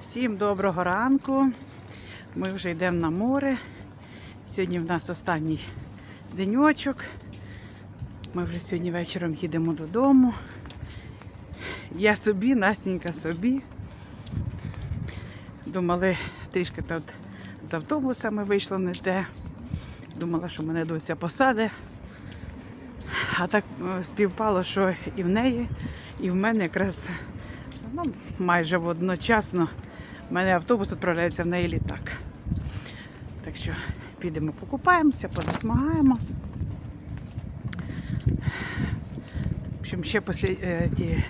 Всім доброго ранку. Ми вже йдемо на море. Сьогодні в нас останній деньочок. Ми вже сьогодні вечором їдемо додому. Я собі, Настенька собі. Думали, трішки тут з автобусами вийшло не те. Думала, що мене дося посаде. А так е, співпало, що і в неї, і в мене якраз ну, майже одночасно в мене автобус відправляється в неї літак. Так що підемо покупаємося, позасмагаємо. В ще послід, е, ті,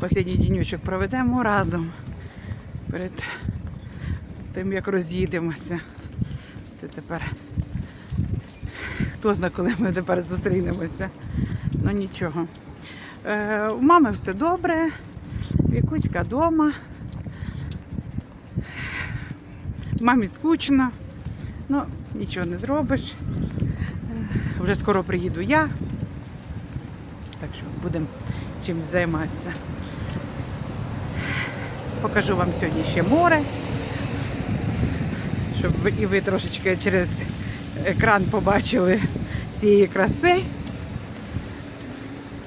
останній дінючок проведемо разом перед тим, як роз'їдемося. Це тепер хто знає, коли ми тепер зустрінемося. Ну нічого. Е, у мами все добре, Вікуська вдома. Мамі скучно, ну нічого не зробиш. Е, Вже скоро приїду я. Так що будемо чимось займатися. Покажу вам сьогодні ще море, щоб і ви трошечки через екран побачили цієї краси.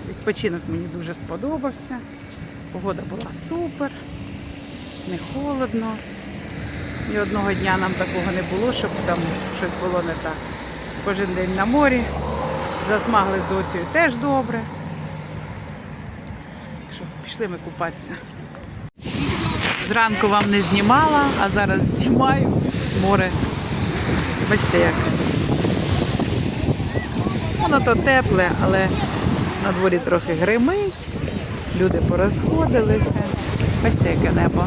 Відпочинок мені дуже сподобався. Погода була супер, не холодно. Ні одного дня нам такого не було, щоб там щось було не так. Кожен день на морі. Засмагли з оцею теж добре. Що пішли ми купатися. Зранку вам не знімала, а зараз знімаю море. Бачите як. Воно то тепле, але на дворі трохи гримить. Люди порозходилися. Бачите, яке небо.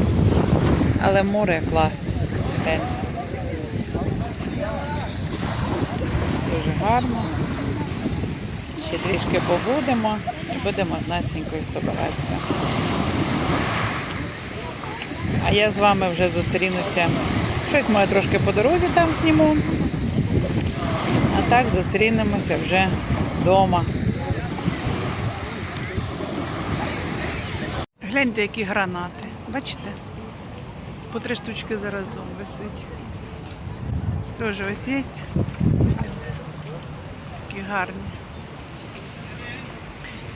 Але море клас. Гляньте. Дуже гарно. Ще трішки побудемо і будемо з Насінькою собиратися. А я з вами вже зустрінуся. Щось моє трошки по дорозі там зніму. А так зустрінемося вже вдома. Гляньте, які гранати. Бачите? По три штучки заразом висить. Теж ось є. Такі гарні.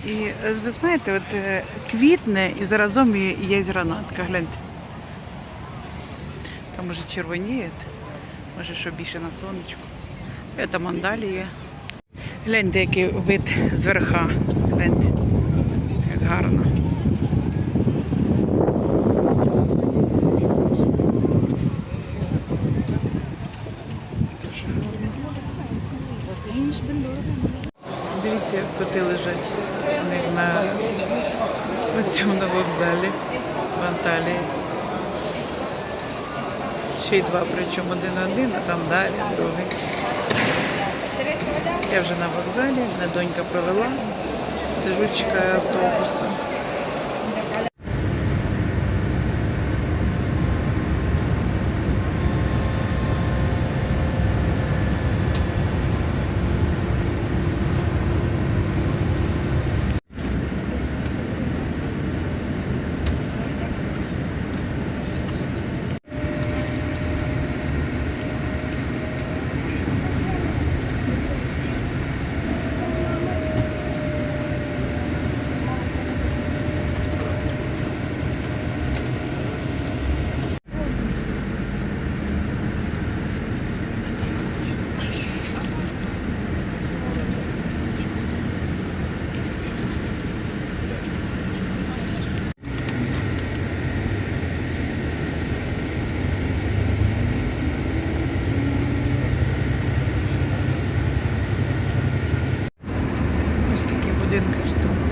І е, ви знаєте, от е, квітне і заразом є, гранатка. Гляньте. Там може червоніє, може що більше на сонечку. Це мандалія. Гляньте, який вид зверха. Гляньте, як гарно. Дивіться, як коти лежать. У них на на на вокзалі в Анталії. Ще й два, причому один один, а там далі другий. Я вже на вокзалі, мене донька провела, сижу, чекаю автобуса. Ось такі будинки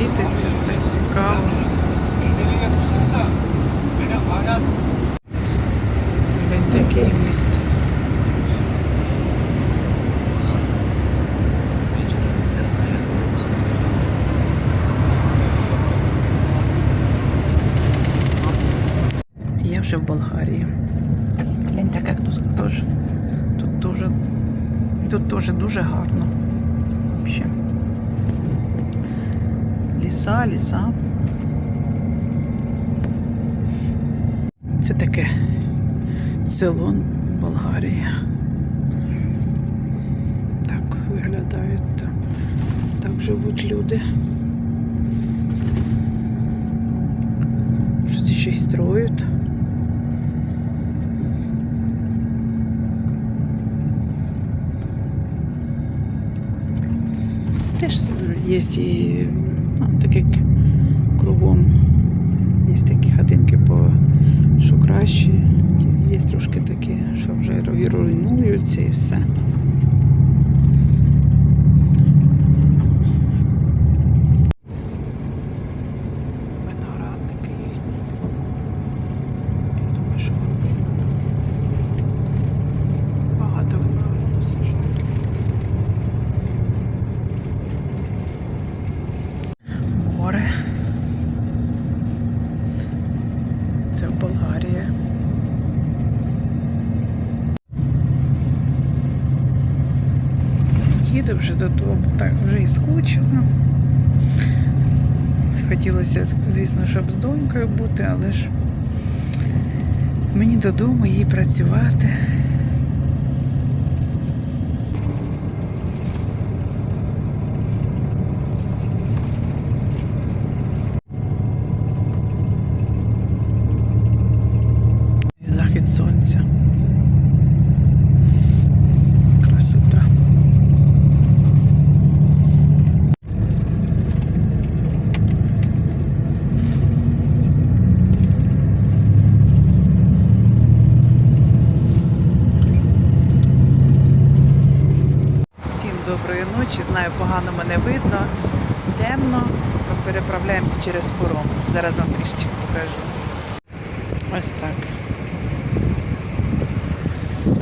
світиться, так цікаво. Він такий міст. Я вже в Болгарії. Гляньте, як тут теж. Тут дуже, тут теж дуже гарно. Взагалі. Ліса, ліса. Це таке село Болгарії. Так виглядають там. Так живуть люди. Щось ще й строють. Теж є так як кругом. Є такі хатинки, по, що краще, є трошки такі, що вже руйнуються і все. Виноградники їхні. Я думаю, що вам видно. Багато винограду сажають. Море. Це в Болгарії. Їду вже додому, так вже і скучила. Хотілося, звісно, щоб з донькою бути, але ж мені додому їй працювати. І захід сонця. Красота. Всім ночі. Знаю, погано мене видно. Темно. Ми переправляємося через пором. Зараз вам трішечки покажу. Ось так.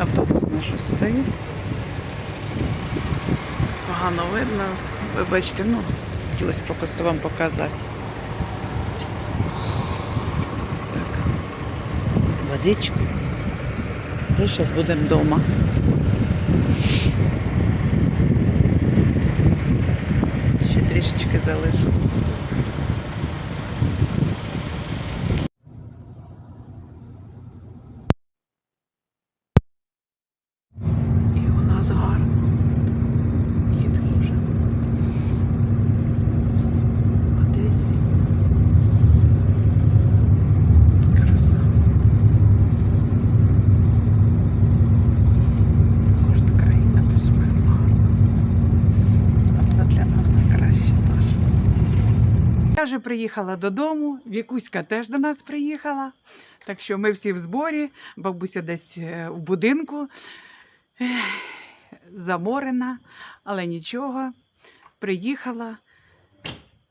Автобус наш стоїть. Погано видно. Ви бачите, ну, хотілося просто вам показати. Так. Водичку. Зараз будемо вдома. Ще трішечки залишилося. І у нас гарно. Їдемо вже. В Одесі. Краса. Кожна країна по-своєму гарна. А це для нас найкраще теж. Я вже приїхала додому, Вікуська теж до нас приїхала. Так що ми всі в зборі, бабуся десь е, в будинку заморена, але нічого. Приїхала.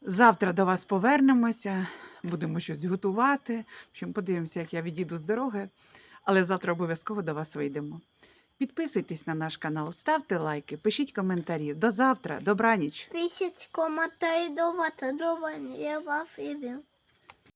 Завтра до вас повернемося, будемо щось готувати. Подивимося, як я відійду з дороги. Але завтра обов'язково до вас вийдемо. Підписуйтесь на наш канал, ставте лайки, пишіть коментарі. До завтра, добраніч! Пишіть коментарі, давати, давай, я вас і він.